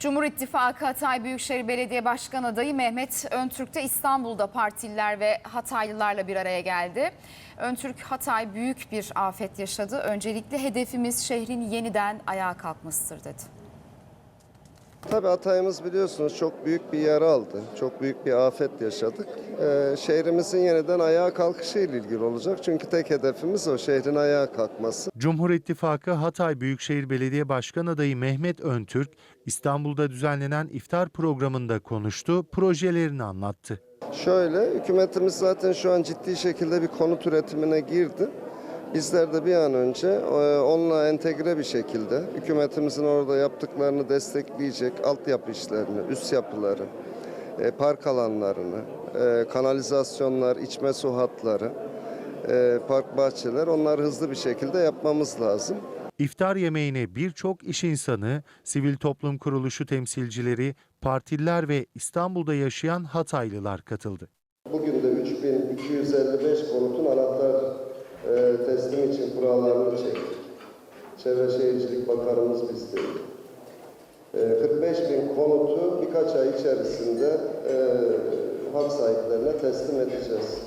Cumhur İttifakı Hatay Büyükşehir Belediye Başkan adayı Mehmet Öntürk de İstanbul'da partililer ve Hataylılarla bir araya geldi. Öntürk Hatay büyük bir afet yaşadı. Öncelikle hedefimiz şehrin yeniden ayağa kalkmasıdır dedi. Tabii Hatay'ımız biliyorsunuz çok büyük bir yara aldı. Çok büyük bir afet yaşadık. Ee, şehrimizin yeniden ayağa kalkışı ile ilgili olacak. Çünkü tek hedefimiz o şehrin ayağa kalkması. Cumhur İttifakı Hatay Büyükşehir Belediye Başkan adayı Mehmet Öntürk, İstanbul'da düzenlenen iftar programında konuştu, projelerini anlattı. Şöyle, hükümetimiz zaten şu an ciddi şekilde bir konut üretimine girdi. Bizler de bir an önce e, onunla entegre bir şekilde hükümetimizin orada yaptıklarını destekleyecek altyapı işlerini, üst yapıları, e, park alanlarını, e, kanalizasyonlar, içme su hatları, park bahçeler onları hızlı bir şekilde yapmamız lazım. İftar yemeğine birçok iş insanı, sivil toplum kuruluşu temsilcileri, partililer ve İstanbul'da yaşayan Hataylılar katıldı. Bugün de 3255 konutun anahtar teslim için kurallarını çektik. Çevre Şehircilik Bakanımız bizde. E, 45 bin konutu birkaç ay içerisinde e, hak sahiplerine teslim edeceğiz.